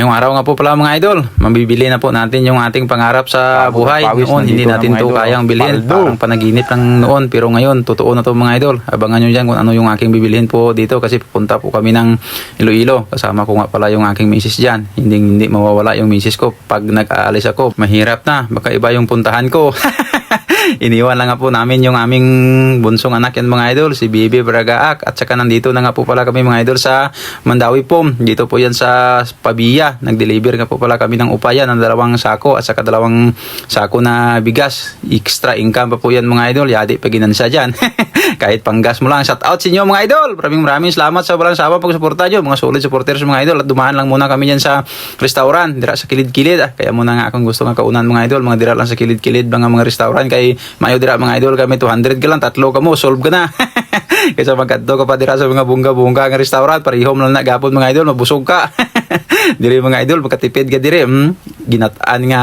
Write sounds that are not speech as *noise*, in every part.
Ngayong araw nga po pala mga idol, mabibili na po natin yung ating pangarap sa Pagod buhay. Noon, hindi natin to kayang bilhin. Paldo. Parang panaginip lang noon. Pero ngayon, totoo na to mga idol. Abangan nyo dyan kung ano yung aking bibilihin po dito kasi pupunta po kami ng Iloilo. Kasama ko nga pala yung aking misis dyan. Hindi, hindi mawawala yung misis ko. Pag nag-aalis ako, mahirap na. Baka iba yung puntahan ko. *laughs* Iniwan lang po namin yung aming bunsong anak yan mga idol, si Bibi Bragaak. At saka nandito na nga po pala kami mga idol sa Mandawi Pom. Dito po yan sa Pabia. Nag-deliver nga po pala kami ng upaya ng dalawang sako at saka dalawang sako na bigas. Extra income pa po yan mga idol. Yadi pa ginansya dyan. *laughs* Kahit panggas mo lang. Shout out sa inyo mga idol. Maraming maraming salamat sa walang sawa pag-suporta nyo. Mga solid supporters mga idol. At dumaan lang muna kami dyan sa restaurant. Dira sa kilid-kilid. Ah. Kaya muna nga akong gusto nga kaunan mga idol. Mga dira lang sa kilid-kilid. Mga mga restaurant. Kay mayo dira mga idol kami 200 ka lang. Tatlo ka mo. Solve ka na. *laughs* Kaysa magkadto ka pa dira sa mga bunga-bunga nga restaurant. Parihom lang na gapon mga idol. Mabusog ka. *laughs* diri mga idol. Magkatipid ka diri. Hmm? Ginataan nga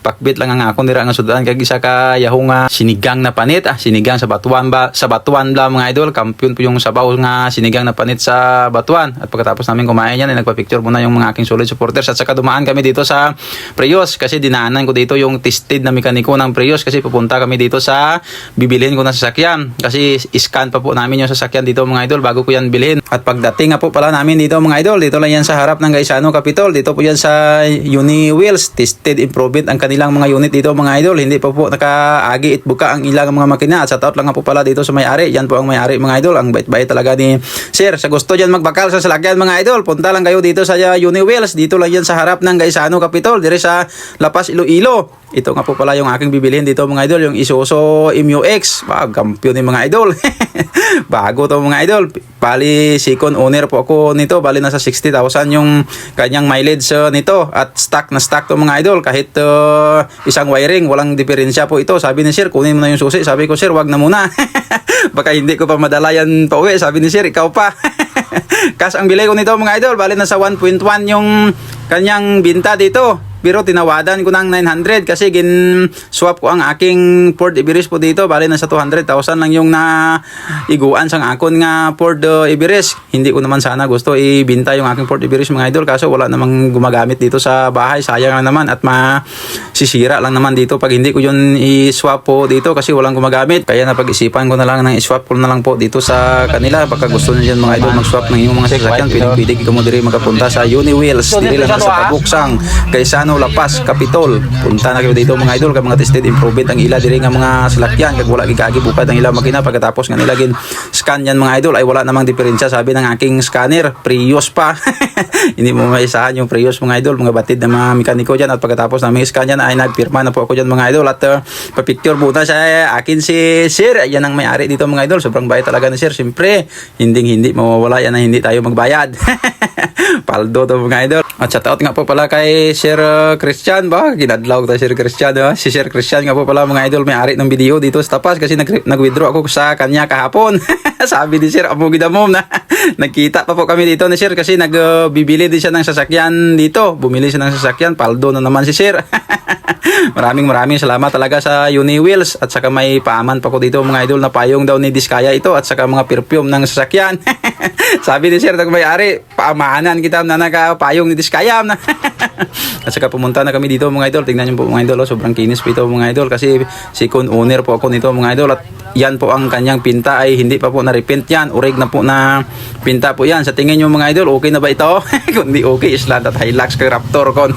pakbit lang ang akong dira nga sudan. Kag isa ka yahong nga sinigang na panit. Ah sinigang sa batuan ba sa batuan ba mga idol. Kampiyon po yung sabaw nga sinigang na panit sa batuan. At pagkatapos namin kumain yan ay nagpa-picture muna yung mga aking solid supporters. At saka dumaan kami dito sa Prius kasi dinaanan ko dito yung tested na mekaniko ng Prius. Kasi pupunta kami dito sa bibilhin ko na sasakyan. Kasi scan pa po namin yung sasakyan dito mga idol bago ko yan bilhin at pagdating nga po pala namin dito mga idol dito lang yan sa harap ng Gaisano Capitol dito po yan sa Uni Wheels. Tested improvement ang kanilang mga unit dito mga idol. Hindi pa po nakaagi it buka ang ilang mga makina. At shoutout lang nga po pala dito sa may-ari. Yan po ang may-ari mga idol. Ang bait-bait talaga ni Sir. Sa gusto dyan magbakal sa salakyan mga idol punta lang kayo dito sa Uni Wheels. Dito lang yan sa harap ng Gaisano Capitol dire sa Lapas Iloilo. Ito nga po pala yung aking bibilihin dito mga idol, yung Isuzu MU-X. Wow, kampiyon yung mga idol. *laughs* Bago to mga idol. Bali, second owner po ako nito. Bali, nasa 60,000 yung kanyang mileage uh, nito. At stock na stock to mga idol. Kahit uh, isang wiring, walang diferensya po ito. Sabi ni Sir, kunin mo na yung susi. Sabi ko, Sir, wag na muna. *laughs* Baka hindi ko pa madala yan pa uwi. Sabi ni Sir, ikaw pa. *laughs* Kas ang bili ko nito mga idol, bali nasa 1.1 yung kanyang binta dito. Pero tinawadan ko ng 900 kasi gin swap ko ang aking Ford Everest po dito. Bali nasa 200,000 lang yung na iguan sang akon nga Ford uh, Everest. Hindi ko naman sana gusto ibinta yung aking Ford Everest mga idol kaso wala namang gumagamit dito sa bahay. Sayang naman at masisira lang naman dito pag hindi ko yun i-swap po dito kasi walang gumagamit. Kaya napag-isipan ko na lang ng i-swap ko na lang po dito sa kanila. Baka gusto nyo dyan mga idol mag-swap ng inyong mga sasakyan. Ka mo diri makapunta sa Uni Wheels. Diri lang sa Kabuksang, Kaysano, Lapas, Capitol. Punta na kayo dito mga idol kay mga tested improvement ang ila diri nga mga salakyan kag wala gigagi bukad ang ila makina pagkatapos nga nila gin scan yan mga idol ay wala namang diferensya sabi ng aking scanner Prius pa. *laughs* Hindi mo maisahan yung Prius mga idol mga batid na mga mekaniko dyan at pagkatapos namin scan yan ay nagpirma na po ako dyan mga idol at uh, pa-picture muna sa akin si Sir. Yan ang may-ari dito mga idol. Sobrang bayad talaga ni Sir. Siyempre, hindi hindi mawawala yan na hindi tayo magbayad. *laughs* Paldo to mga idol. At shout out nga po pala kay Sir uh, Christian ba? Ginadlaw tayo Sir Christian ba? Si Sir Christian nga po pala mga idol may-ari ng video dito sa tapas kasi nag- nag-withdraw ako sa kanya kahapon. *laughs* Sabi ni Sir, amo gidamom na. *laughs* Nagkita pa po kami dito ni Sir kasi nagbibili din siya ng sasakyan dito. Bumili siya ng sasakyan. Paldo na naman si Sir. *laughs* maraming maraming salamat talaga sa Uni Wheels at saka may paaman pa ko dito mga idol na payong daw ni Diskaya ito at saka mga perfume ng sasakyan. *laughs* Sabi ni Sir, may-ari, paamahanan kita na nakapayong ni Diskaya na. at saka pumunta na kami dito mga idol. Tingnan niyo po mga idol, oh, sobrang kinis po ito mga idol kasi second owner po ako nito mga idol at yan po ang kanyang pinta ay hindi pa po na-repaint yan. Urig na po na pinta po yan. Sa tingin nyo mga idol, okay na ba ito? *laughs* Kung di okay, Island at Hilux kay Raptor kon.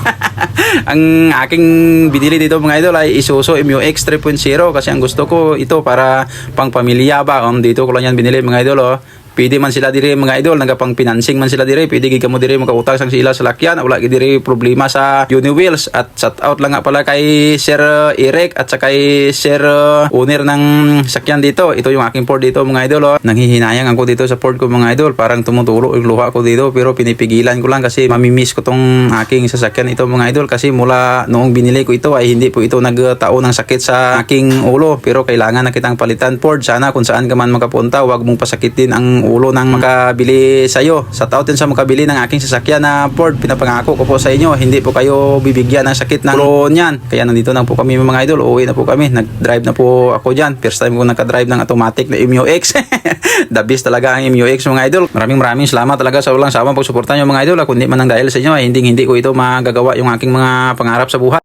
*laughs* ang aking binili dito mga idol ay Isuzu MU-X 3.0 kasi ang gusto ko ito para pang pamilya ba. Um, dito ko lang yan binili mga idol oh. Pwede man sila dire mga idol, nagapang financing man sila dire, pwede gid mo dire makautang sang sila sa lakyan, wala gid dire problema sa Uni Wheels at shout out lang nga pala kay Sir uh, Eric at saka kay Sir uh, owner ng sakyan dito. Ito yung aking Ford dito mga idol. Oh. Nanghihinayang ako dito sa Ford ko mga idol, parang tumutulo yung luha ko dito pero pinipigilan ko lang kasi mamimiss ko tong aking sasakyan ito mga idol kasi mula noong binili ko ito ay hindi po ito nagtao ng sakit sa aking ulo pero kailangan na kitang palitan Ford. Sana kung saan ka man makapunta, wag mong pasakitin ang ulo ng makabili. Sa taot din sa makabili ng aking sasakyan na Ford. Pinapangako ko po sa inyo, hindi po kayo bibigyan ng sakit ng ulo niyan. Kaya nandito na po kami mga idol. Uuwi na po kami. Nag-drive na po ako dyan. First time ko nakadrive ng automatic na MUX. *laughs* The best talaga ang MUX mga idol. Maraming maraming salamat talaga sa walang sawang pagsuporta nyo mga idol. Kundi man ang dahil sa inyo, hindi hindi ko ito magagawa yung aking mga pangarap sa buhay.